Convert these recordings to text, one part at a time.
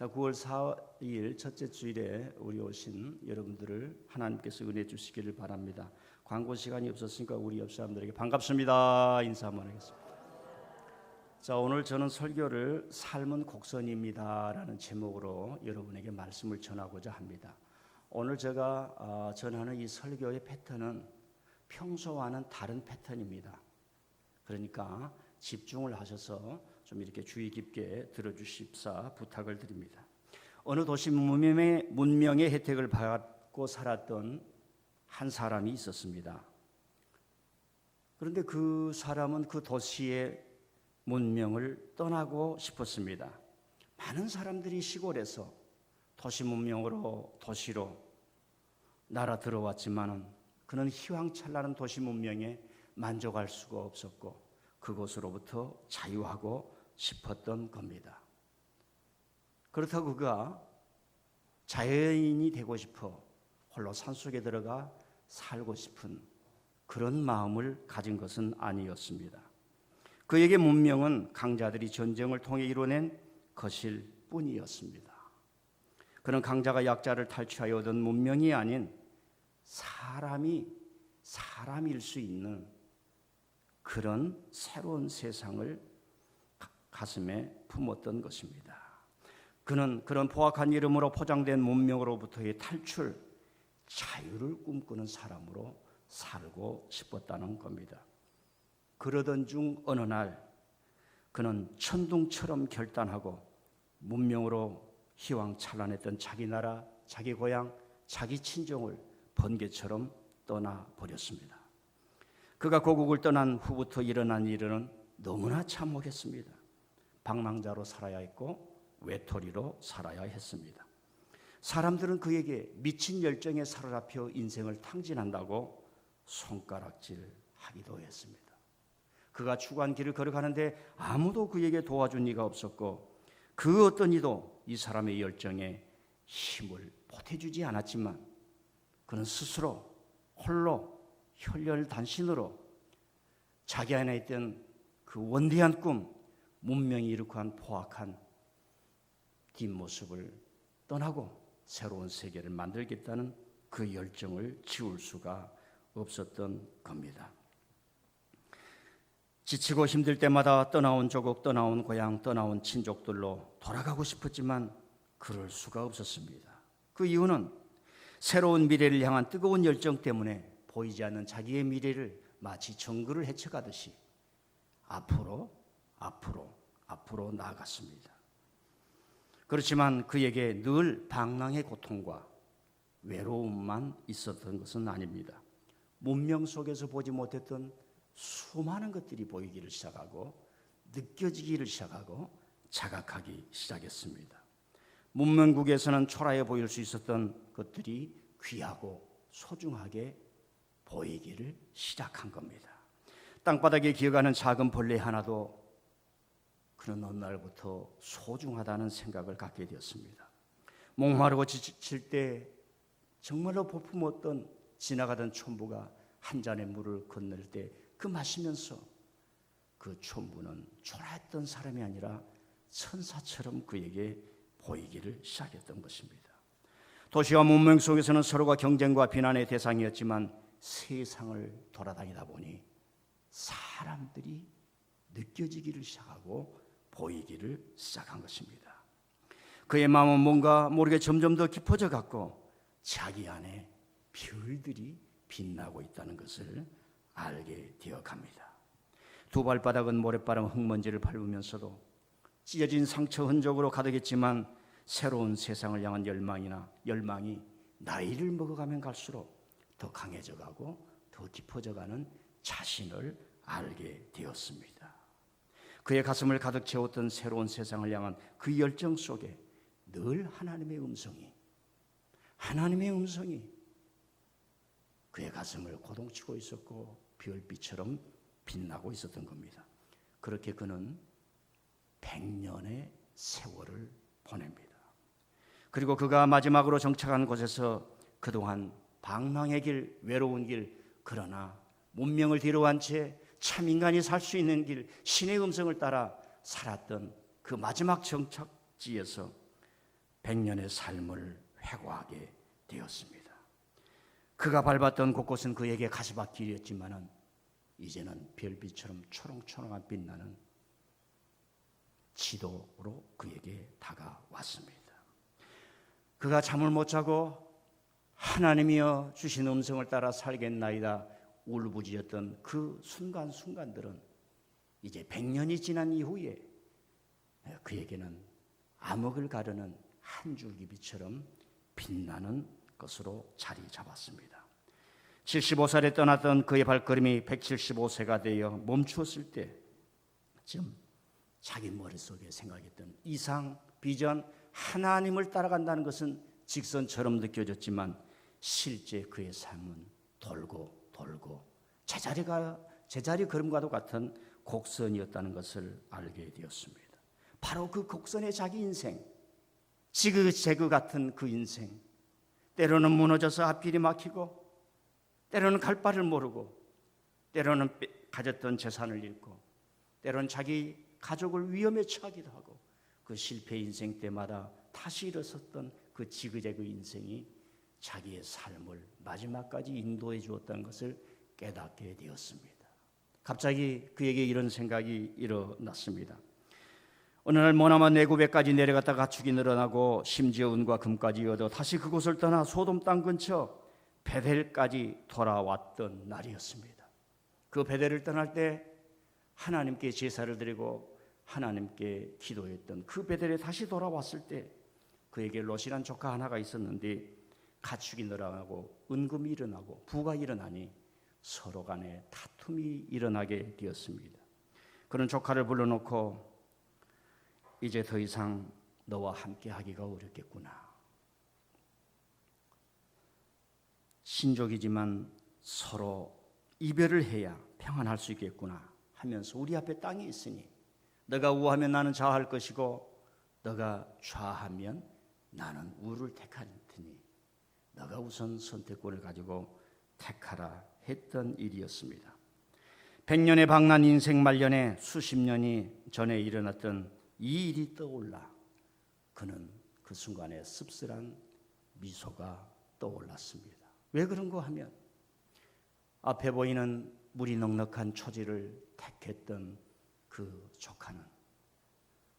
자, 9월 4일 첫째 주일에 우리 오신 여러분들을 하나님께서 은혜 주시기를 바랍니다. 광고 시간이 없었으니까 우리 옆 사람들에게 반갑습니다. 인사 한번 하겠습니다. 자, 오늘 저는 설교를 삶은 곡선입니다라는 제목으로 여러분에게 말씀을 전하고자 합니다. 오늘 제가 어, 전하는 이 설교의 패턴은 평소와는 다른 패턴입니다. 그러니까 집중을 하셔서 좀 이렇게 주의 깊게 들어주십사 부탁을 드립니다. 어느 도시 문명의, 문명의 혜택을 받고 살았던 한 사람이 있었습니다. 그런데 그 사람은 그 도시의 문명을 떠나고 싶었습니다. 많은 사람들이 시골에서 도시 문명으로 도시로 날아 들어왔지만은 그는 희왕찬란한 도시 문명에 만족할 수가 없었고 그곳으로부터 자유하고 싶었던 겁니다. 그렇다고 그가 자연인이 되고 싶어 홀로 산속에 들어가 살고 싶은 그런 마음을 가진 것은 아니었습니다. 그에게 문명은 강자들이 전쟁을 통해 이뤄낸 것일 뿐이었습니다. 그는 강자가 약자를 탈취하여 얻은 문명이 아닌 사람이 사람일 수 있는 그런 새로운 세상을 가슴에 품었던 것입니다. 그는 그런 포악한 이름으로 포장된 문명으로부터의 탈출, 자유를 꿈꾸는 사람으로 살고 싶었다는 겁니다. 그러던 중 어느 날 그는 천둥처럼 결단하고 문명으로 희왕찬란했던 자기 나라, 자기 고향, 자기 친정을 번개처럼 떠나 버렸습니다. 그가 고국을 떠난 후부터 일어난 일은 너무나 참혹했습니다. 방랑자로 살아야 했고 외톨이로 살아야 했습니다. 사람들은 그에게 미친 열정에 사로잡혀 인생을 탕진한다고 손가락질 하기도 했습니다. 그가 추구한 길을 걸어가는데 아무도 그에게 도와준 이가 없었고 그 어떤 이도 이 사람의 열정에 힘을 보태주지 않았지만 그는 스스로 홀로 혈혈단신으로 자기 안에 있던 그 원대한 꿈, 문명이 일으켜 한 포악한 뒷모습을 떠나고 새로운 세계를 만들겠다는 그 열정을 지울 수가 없었던 겁니다. 지치고 힘들 때마다 떠나온 조국, 떠나온 고향, 떠나온 친족들로 돌아가고 싶었지만 그럴 수가 없었습니다. 그 이유는 새로운 미래를 향한 뜨거운 열정 때문에 보이지 않는 자기의 미래를 마치 정글을 헤쳐가듯이 앞으로, 앞으로, 앞으로 나아갔습니다. 그렇지만 그에게 늘 방랑의 고통과 외로움만 있었던 것은 아닙니다. 문명 속에서 보지 못했던 수많은 것들이 보이기를 시작하고 느껴지기를 시작하고 자각하기 시작했습니다. 문명국에서는 초라해 보일 수 있었던 것들이 귀하고 소중하게 보이기를 시작한 겁니다. 땅바닥에 기어가는 작은 벌레 하나도 그런 어느 날부터 소중하다는 생각을 갖게 되었습니다. 목마르고 지칠 때 정말로 볼품없던 지나가던 촌부가 한 잔의 물을 건넬 때그 마시면서 그 촌부는 초라했던 사람이 아니라 천사처럼 그에게 보이기를 시작했던 것입니다. 도시와 문명 속에서는 서로가 경쟁과 비난의 대상이었지만 세상을 돌아다니다 보니 사람들이 느껴지기를 시작하고 보이기를 시작한 것입니다. 그의 마음은 뭔가 모르게 점점 더 깊어져 갔고 자기 안에 별들이 빛나고 있다는 것을 알게 되어 갑니다. 두 발바닥은 모래바람 흙먼지를 밟으면서도 찢어진 상처 흔적으로 가득했지만 새로운 세상을 향한 열망이나 열망이 나이를 먹어가면 갈수록 더 강해져 가고 더 깊어져 가는 자신을 알게 되었습니다. 그의 가슴을 가득 채웠던 새로운 세상을 향한 그 열정 속에 늘 하나님의 음성이 하나님의 음성이 그의 가슴을 고동치고 있었고 별빛처럼 빛나고 있었던 겁니다. 그렇게 그는 백년의 세월을 보냅니다. 그리고 그가 마지막으로 정착한 곳에서 그동안 방랑의 길, 외로운 길, 그러나 문명을 뒤로한 채 참 인간이 살 수 있는 길, 신의 음성을 따라 살았던 그 마지막 정착지에서 백년의 삶을 회고하게 되었습니다. 그가 밟았던 곳곳은 그에게 가시밭길이었지만은 이제는 별빛처럼 초롱초롱한 빛나는 지도로 그에게 다가왔습니다. 그가 잠을 못 자고 하나님이여 주신 음성을 따라 살겠나이다 울부짖었던 그 순간순간들은 이제 100년이 지난 이후에 그에게는 암흑을 가르는 한 줄기 빛처럼 빛나는 것으로 자리 잡았습니다. 75살에 떠났던 그의 발걸음이 175세가 되어 멈추었을 때 지금 자기 머릿속에 생각했던 이상, 비전, 하나님을 따라간다는 것은 직선처럼 느껴졌지만 실제 그의 삶은 돌고 돌고 제자리가 제자리 걸음과도 같은 곡선이었다는 것을 알게 되었습니다. 바로 그 곡선의 자기 인생, 지그재그 같은 그 인생, 때로는 무너져서 앞길이 막히고, 때로는 갈 바를 모르고, 때로는 빼- 가졌던 재산을 잃고, 때로는 자기 가족을 위험에 처하기도 하고, 그 실패 인생 때마다 다시 일어섰던 그 지그재그 인생이 자기의 삶을 마지막까지 인도해 주었다는 것을 깨닫게 되었습니다. 갑자기 그에게 이런 생각이 일어났습니다. 어느 날 머나먼 내구배까지 내려갔다 가축이 늘어나고 심지어 은과 금까지 얻어 다시 그곳을 떠나 소돔 땅 근처 베델까지 돌아왔던 날이었습니다. 그 베델을 떠날 때 하나님께 제사를 드리고 하나님께 기도했던 그 베델에 다시 돌아왔을 때 그에게 롯이란 조카 하나가 있었는데 가축이 늘어나고 은금이 일어나고 부가 일어나니 서로 간에 다툼이 일어나게 되었습니다. 그런 조카를 불러놓고 이제 더 이상 너와 함께 하기가 어렵겠구나. 신족이지만 서로 이별을 해야 평안할 수 있겠구나 하면서 우리 앞에 땅이 있으니 너가 우하면 나는 좌할 것이고 너가 좌하면 나는 우를 택할 테니 너가 우선 선택권을 가지고 택하라 했던 일이었습니다. 백년의 방난 인생 말년에 수십 년이 전에 일어났던 이 일이 떠올라 그는 그 순간에 씁쓸한 미소가 떠올랐습니다. 왜 그런가 하면 앞에 보이는 물이 넉넉한 초지를 택했던 그 조카는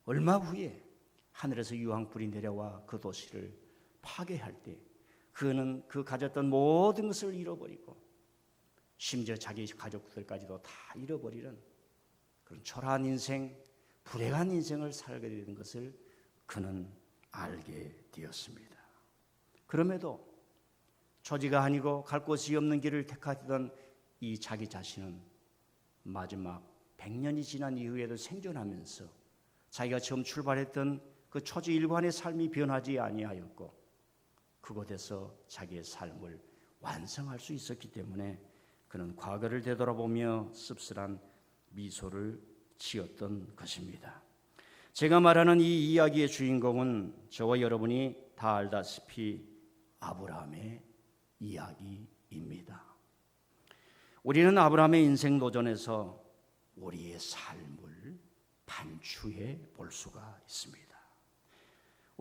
얼마 후에 하늘에서 유황불이 내려와 그 도시를 파괴할 때 그는 그 가졌던 모든 것을 잃어버리고 심지어 자기 가족들까지도 다 잃어버리는 그런 초라한 인생, 불행한 인생을 살게 되는 것을 그는 알게 되었습니다. 그럼에도 초지가 아니고 갈 곳이 없는 길을 택하던 이 자기 자신은 마지막 100년이 지난 이후에도 생존하면서 자기가 처음 출발했던 그 초지 일관의 삶이 변하지 아니하였고 그곳에서 자기의 삶을 완성할 수 있었기 때문에 그는 과거를 되돌아보며 씁쓸한 미소를 지었던 것입니다. 제가 말하는 이 이야기의 주인공은 저와 여러분이 다 알다시피 아브라함의 이야기입니다. 우리는 아브라함의 인생 도전에서 우리의 삶을 반추해 볼 수가 있습니다.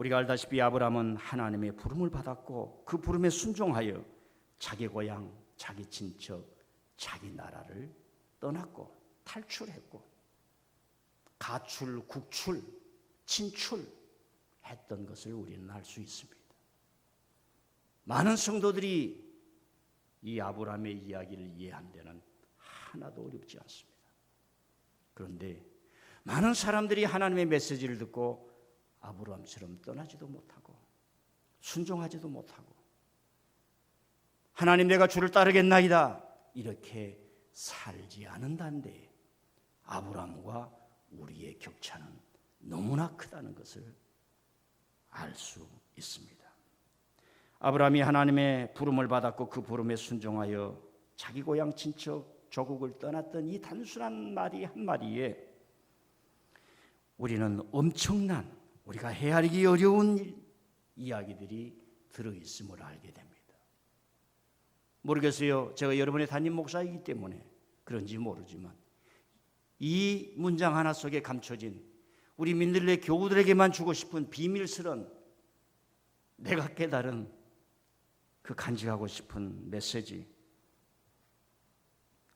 우리가 알다시피 아브라함은 하나님의 부름을 받았고 그 부름에 순종하여 자기 고향, 자기 친척, 자기 나라를 떠났고 탈출했고 가출, 국출, 친출했던 것을 우리는 알 수 있습니다. 많은 성도들이 이 아브라함의 이야기를 이해한 데는 하나도 어렵지 않습니다. 그런데 많은 사람들이 하나님의 메시지를 듣고 아브라함처럼 떠나지도 못하고 순종하지도 못하고 하나님 내가 주를 따르겠나이다 이렇게 살지 않는다는데 아브라함과 우리의 격차는 너무나 크다는 것을 알 수 있습니다. 아브라함이 하나님의 부름을 받았고 그 부름에 순종하여 자기 고향 친척 조국을 떠났던 이 단순한 말이 한 마디에 우리는 엄청난 우리가 헤아리기 어려운 일, 이야기들이 들어 있음을 알게 됩니다. 모르겠어요. 제가 여러분의 담임 목사이기 때문에 그런지 모르지만 이 문장 하나 속에 감춰진 우리 민들레 교우들에게만 주고 싶은 비밀스런 내가 깨달은 그 간직하고 싶은 메시지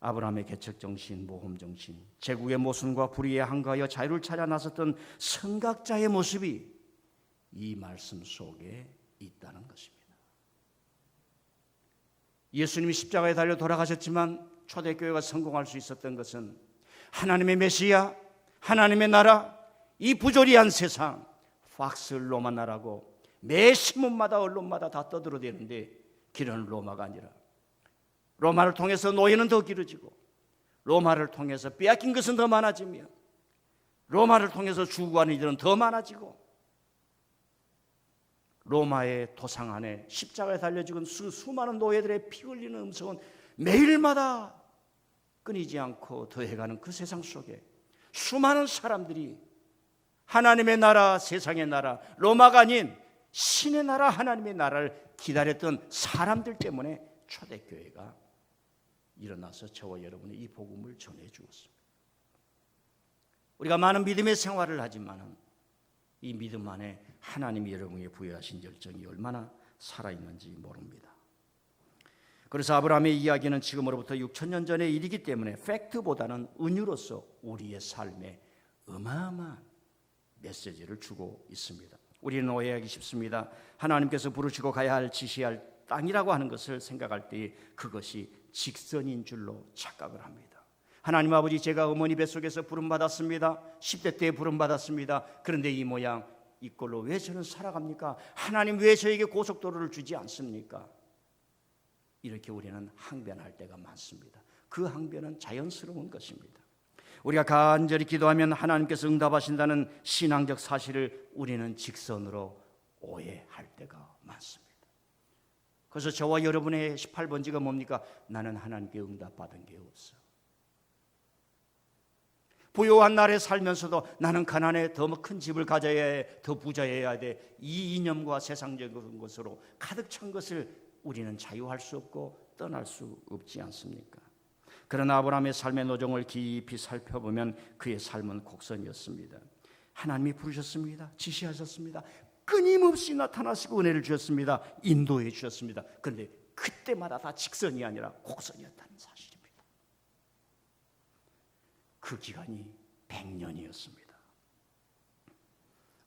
아브라함의 개척 정신, 모험 정신, 제국의 모순과 불의에 항거하여 자유를 찾아 나섰던 선각자의 모습이 이 말씀 속에 있다는 것입니다. 예수님이 십자가에 달려 돌아가셨지만 초대교회가 성공할 수 있었던 것은 하나님의 메시아, 하나님의 나라, 이 부조리한 세상, 팍스 로마 나라고 매 신문마다 언론마다 다 떠들어대는데 길은 로마가 아니라 로마를 통해서 노예는 더 길어지고 로마를 통해서 빼앗긴 것은 더 많아지며 로마를 통해서 주구하는 이들은 더 많아지고 로마의 도상 안에 십자가에 달려 죽은 수, 수많은 노예들의 피 흘리는 음성은 매일마다 끊이지 않고 더해가는 그 세상 속에 수많은 사람들이 하나님의 나라, 세상의 나라, 로마가 아닌 신의 나라, 하나님의 나라를 기다렸던 사람들 때문에 초대교회가 일어나서 저와 여러분의 이 복음을 전해 주었습니다. 우리가 많은 믿음의 생활을 하지만은 이 믿음 안에 하나님이 여러분에게 부여하신 열정이 얼마나 살아있는지 모릅니다. 그래서 아브라함의 이야기는 지금으로부터 6천 년 전의 일이기 때문에 팩트보다는 은유로서 우리의 삶에 어마어마한 메시지를 주고 있습니다. 우리는 오해하기 쉽습니다. 하나님께서 부르시고 가야 할 지시할 땅이라고 하는 것을 생각할 때 그것이 직선인 줄로 착각을 합니다. 하나님 아버지 제가 어머니 뱃속에서 부름 받았습니다. 10대 때 부름 받았습니다. 그런데 이 모양 이 꼴로 왜 저는 살아갑니까? 하나님 왜 저에게 고속도로를 주지 않습니까? 이렇게 우리는 항변할 때가 많습니다. 그 항변은 자연스러운 것입니다. 우리가 간절히 기도하면 하나님께서 응답하신다는 신앙적 사실을 우리는 직선으로 오해할 때가 많습니다. 그래서 저와 여러분의 18번지가 뭡니까? 나는 하나님께 응답받은 게 없어. 부요한 날에 살면서도 나는 가난해 더큰 집을 가져야 해, 더 부자여야 돼. 이 이념과 세상적인 것으로 가득 찬 것을 우리는 자유할 수 없고 떠날 수 없지 않습니까? 그러나 아브라함의 삶의 노정을 깊이 살펴보면 그의 삶은 곡선이었습니다. 하나님이 부르셨습니다. 지시하셨습니다. 끊임없이 나타나시고 은혜를 주셨습니다. 인도해 주셨습니다. 그런데 그때마다 다 직선이 아니라 곡선이었다는 사실입니다. 그 기간이 100년이었습니다.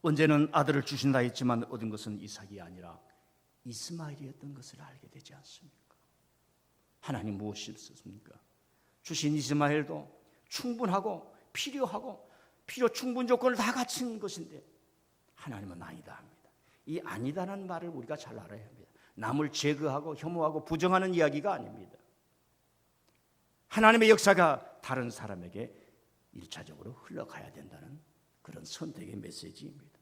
언제는 아들을 주신다 했지만 얻은 것은 이삭이 아니라 이스마엘이었던 것을 알게 되지 않습니까? 하나님 무엇이 있었습니까? 주신 이스마엘도 충분하고 필요하고 필요 충분 조건을 다 갖춘 것인데 하나님은 아니다 합니다. 이 아니다라는 말을 우리가 잘 알아야 합니다. 남을 제거하고 혐오하고 부정하는 이야기가 아닙니다. 하나님의 역사가 다른 사람에게 일차적으로 흘러가야 된다는 그런 선택의 메시지입니다.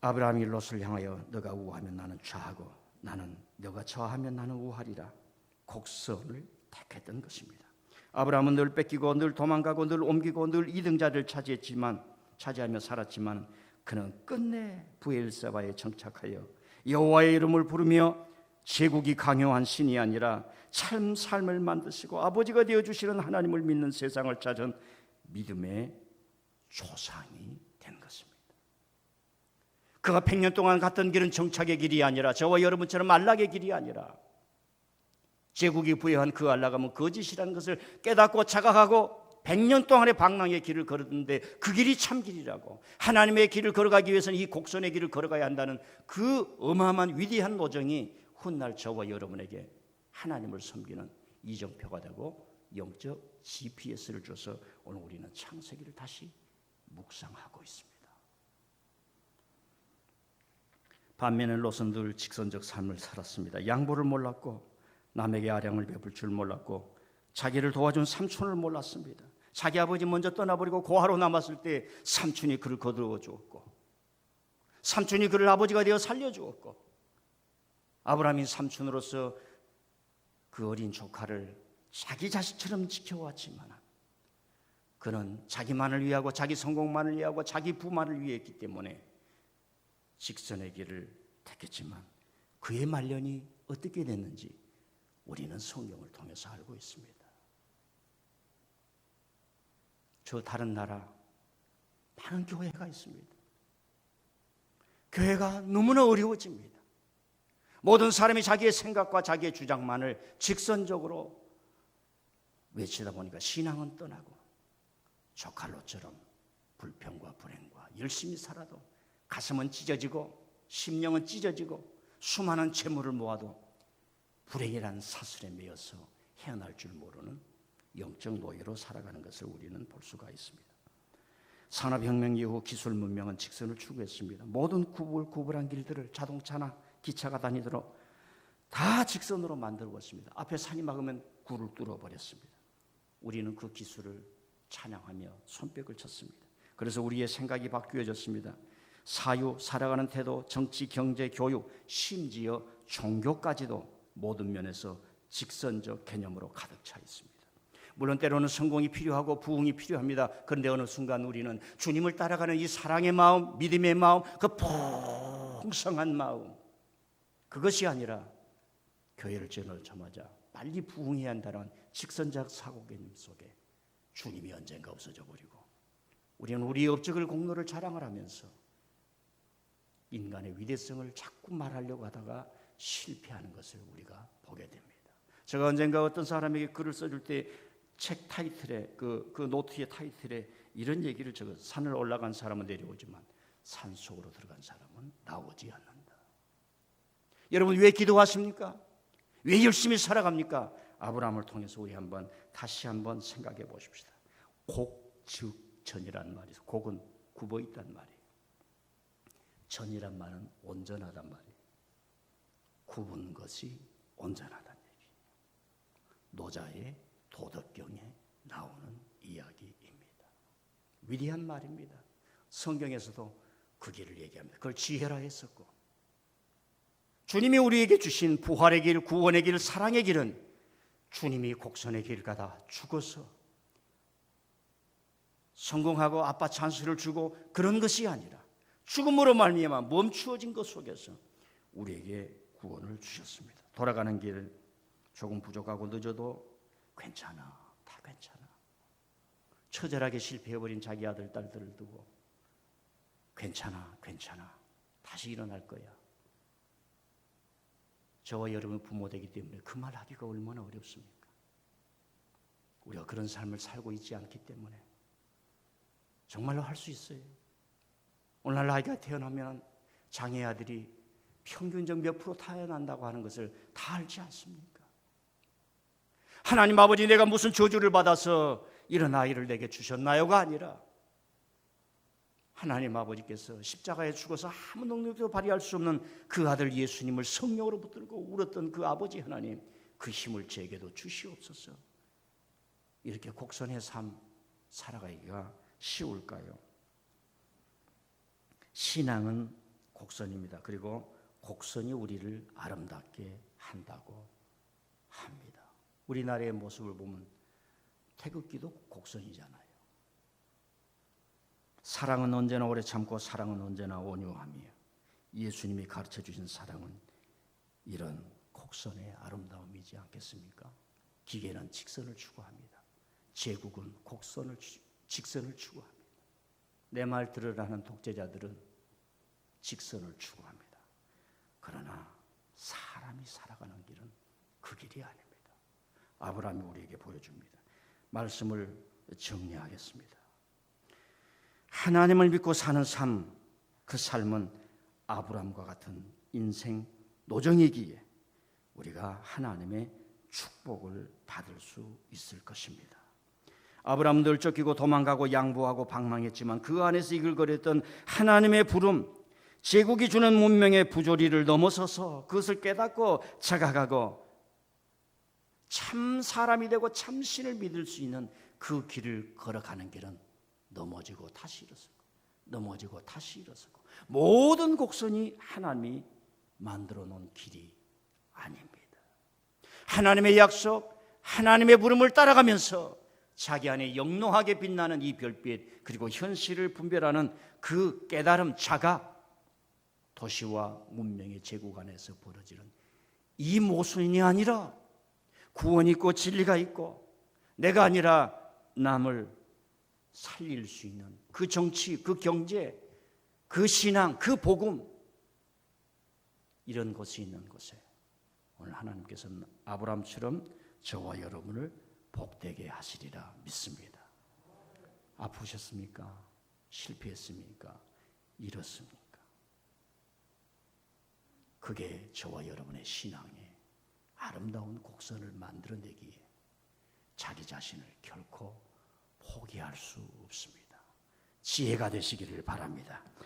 아브라함이 롯을 향하여 너가 우하면 나는 좌하고 나는 너가 좌하면 나는 우하리라 곡선을 택했던 것입니다. 아브라함은 늘 뺏기고 늘 도망가고 늘 옮기고 늘 이등자를 차지했지만 차지하며 살았지만 그는 끝내 부엘사바에 정착하여 여호와의 이름을 부르며 제국이 강요한 신이 아니라 참 삶을 만드시고 아버지가 되어 주시는 하나님을 믿는 세상을 찾은 믿음의 조상이 된 것입니다. 그가 100년 동안 갔던 길은 정착의 길이 아니라 저와 여러분처럼 안락의 길이 아니라 제국이 부여한 그 안락함은 거짓이라는 것을 깨닫고 자각하고 100년 동안의 방랑의 길을 걸었는데 그 길이 참 길이라고 하나님의 길을 걸어가기 위해서는 이 곡선의 길을 걸어가야 한다는 그 어마어마한 위대한 노정이 훗날 저와 여러분에게 하나님을 섬기는 이정표가 되고 영적 GPS를 줘서 오늘 우리는 창세기를 다시 묵상하고 있습니다. 반면에 늘 직선적 삶을 살았습니다. 양보를 몰랐고 남에게 아량을 베풀 줄 몰랐고 자기를 도와준 삼촌을 몰랐습니다. 자기 아버지 먼저 떠나버리고 고아로 남았을 때 삼촌이 그를 거두어 주었고 삼촌이 그를 아버지가 되어 살려 주었고 아브라함이 삼촌으로서 그 어린 조카를 자기 자식처럼 지켜왔지만 그는 자기만을 위하고 자기 성공만을 위하고 자기 부만을 위했기 때문에 직선의 길을 택했지만 그의 말년이 어떻게 됐는지 우리는 성경을 통해서 알고 있습니다. 저 다른 나라 많은 교회가 있습니다. 교회가 너무나 어려워집니다. 모든 사람이 자기의 생각과 자기의 주장만을 직선적으로 외치다 보니까 신앙은 떠나고 조칼로처럼 불평과 불행과 열심히 살아도 가슴은 찢어지고 심령은 찢어지고 수많은 재물을 모아도 불행이라는 사슬에 매여서 헤어날 줄 모르는 영적 노예로 살아가는 것을 우리는 볼 수가 있습니다. 산업혁명 이후 기술 문명은 직선을 추구했습니다. 모든 구불 구불한 길들을 자동차나 기차가 다니도록 다 직선으로 만들었습니다. 앞에 산이 막으면 굴을 뚫어 버렸습니다. 우리는 그 기술을 찬양하며 손뼉을 쳤습니다. 그래서 우리의 생각이 바뀌어졌습니다. 사유, 살아가는 태도, 정치, 경제, 교육, 심지어 종교까지도 모든 면에서 직선적 개념으로 가득 차 있습니다. 물론 때로는 성공이 필요하고 부흥이 필요합니다. 그런데 어느 순간 우리는 주님을 따라가는 이 사랑의 마음, 믿음의 마음, 그 풍성한 마음, 그것이 아니라 교회를 지어놓자마자 빨리 부흥해야 한다는 직선적 사고 개념 속에 주님이 언젠가 없어져 버리고 우리는 우리의 업적을 공로를 자랑을 하면서 인간의 위대성을 자꾸 말하려고 하다가 실패하는 것을 우리가 보게 됩니다. 제가 언젠가 어떤 사람에게 글을 써줄 때 책 타이틀에 그, 그 노트의 타이틀에 이런 얘기를 적어 산을 올라간 사람은 내려오지만 산 속으로 들어간 사람은 나오지 않는다. 여러분 왜 기도하십니까? 왜 열심히 살아갑니까? 아브라함을 통해서 우리 한번 다시 한번 생각해 보십시다. 곡즉 전이란 말이. 곡은 굽어 있단 말이에요. 전이란 말은 온전하단 말이에요. 굽은 것이 온전하다는 얘기. 노자의 도덕경에 나오는 이야기입니다. 위대한 말입니다. 성경에서도 그 길을 얘기합니다. 그걸 지혜라 했었고 주님이 우리에게 주신 부활의 길, 구원의 길, 사랑의 길은 주님이 곡선의 길 가다 죽어서 성공하고 아빠 찬스를 주고 그런 것이 아니라 죽음으로 말미암아 멈추어진 것 속에서 우리에게 구원을 주셨습니다. 돌아가는 길 조금 부족하고 늦어도 괜찮아, 다 괜찮아. 처절하게 실패해버린 자기 아들 딸들을 두고 괜찮아, 괜찮아, 다시 일어날 거야. 저와 여러분 부모 되기 때문에 그 말 하기가 얼마나 어렵습니까? 우리가 그런 삶을 살고 있지 않기 때문에 정말로 할 수 있어요. 오늘날 아이가 태어나면 장애 아들이 평균적 몇 프로 태어난다고 하는 것을 다 알지 않습니까? 하나님 아버지 내가 무슨 저주를 받아서 이런 아이를 내게 주셨나요가 아니라 하나님 아버지께서 십자가에 죽어서 아무 능력도 발휘할 수 없는 그 아들 예수님을 성령으로 붙들고 울었던 그 아버지 하나님 그 힘을 제게도 주시옵소서. 이렇게 곡선의 삶 살아가기가 쉬울까요? 신앙은 곡선입니다. 그리고 곡선이 우리를 아름답게 한다고 합니다. 우리나라의 모습을 보면 태극기도 곡선이잖아요. 사랑은 언제나 오래 참고 사랑은 언제나 온유하며 예수님이 가르쳐 주신 사랑은 이런 곡선의 아름다움이지 않겠습니까? 기계는 직선을 추구합니다. 제국은 곡선을 직선을 추구합니다. 내 말 들으라는 독재자들은 직선을 추구합니다. 그러나 사람이 살아가는 길은 그 길이 아닙니다. 아브라함이 우리에게 보여줍니다. 말씀을 정리하겠습니다. 하나님을 믿고 사는 삶, 그 삶은 아브라함과 같은 인생 노정이기에 우리가 하나님의 축복을 받을 수 있을 것입니다. 아브라함들 쫓기고 도망가고 양보하고 방황했지만 그 안에서 이글거렸던 하나님의 부름, 제국이 주는 문명의 부조리를 넘어서서 그것을 깨닫고 자각하고 참 사람이 되고 참 신을 믿을 수 있는 그 길을 걸어가는 길은 넘어지고 다시 일어서고 넘어지고 다시 일어서고 모든 곡선이 하나님이 만들어 놓은 길이 아닙니다. 하나님의 약속, 하나님의 부름을 따라가면서 자기 안에 영롱하게 빛나는 이 별빛 그리고 현실을 분별하는 그 깨달음 자가 도시와 문명의 제국 안에서 벌어지는 이 모순이 아니라 구원이 있고 진리가 있고 내가 아니라 남을 살릴 수 있는 그 정치, 그 경제, 그 신앙, 그 복음 이런 곳이 있는 곳에 오늘 하나님께서는 아브라함처럼 저와 여러분을 복되게 하시리라 믿습니다. 아프셨습니까? 실패했습니까? 잃었습니까? 그게 저와 여러분의 신앙의 아름다운 곡선을 만들어내기에 자기 자신을 결코 포기할 수 없습니다. 지혜가 되시기를 바랍니다.